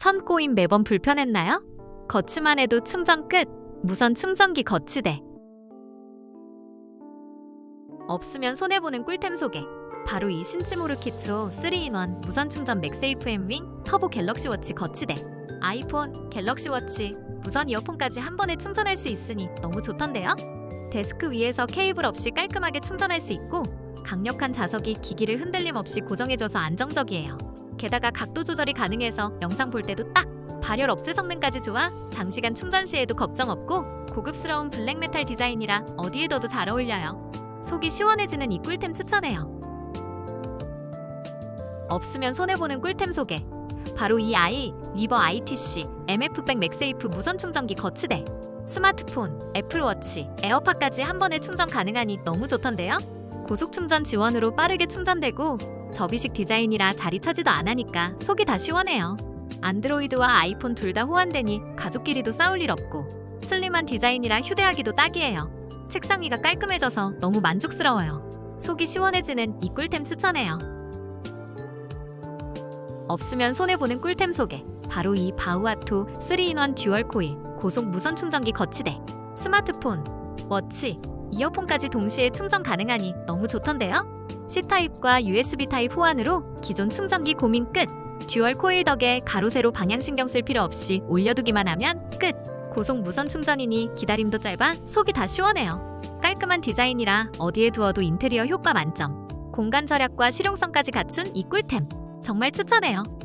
선 꼬임 매번 불편했나요? 거치만 해도 충전 끝. 무선 충전기 거치대. 없으면 손해보는 꿀템 소개. 바로 이 신치모르키2 3인원 무선 충전 맥세이프 엠윙 터보 갤럭시 워치 거치대. 아이폰, 갤럭시 워치, 무선 이어폰까지 한 번에 충전할 수 있으니 너무 좋던데요? 데스크 위에서 케이블 없이 깔끔하게 충전할 수 있고 강력한 자석이 기기를 흔들림 없이 고정해줘서 안정적이에요. 게다가 각도 조절이 가능해서 영상 볼 때도 딱 발열 억제 성능까지 좋아 장시간 충전 시에도 걱정 없고 고급스러운 블랙메탈 디자인이라 어디에 둬도 잘 어울려요. 속이 시원해지는 이 꿀템 추천해요. 없으면 손해보는 꿀템 소개. 바로 이 아이 리버 ITC MF100 맥세이프 무선 충전기 거치대. 스마트폰, 애플워치, 에어팟까지 한 번에 충전 가능하니 너무 좋던데요? 고속 충전 지원으로 빠르게 충전되고 접이식 디자인이라 자리 차지도 안 하니까 속이 다 시원해요. 안드로이드와 아이폰 둘 다 호환되니 가족끼리도 싸울 일 없고 슬림한 디자인이라 휴대하기도 딱이에요. 책상 위가 깔끔해져서 너무 만족스러워요. 속이 시원해지는 이 꿀템 추천해요. 없으면 손해보는 꿀템 소개. 바로 이 바우아토 3인원 듀얼 코일 고속 무선 충전기 거치대. 스마트폰, 워치, 이어폰까지 동시에 충전 가능하니 너무 좋던데요? C타입과 USB 타입 호환으로 기존 충전기 고민 끝. 듀얼 코일 덕에 가로 세로 방향 신경 쓸 필요 없이 올려두기만 하면 끝. 고속 무선 충전이니 기다림도 짧아 속이 다 시원해요. 깔끔한 디자인이라 어디에 두어도 인테리어 효과 만점. 공간 절약과 실용성까지 갖춘 이 꿀템. 정말 추천해요.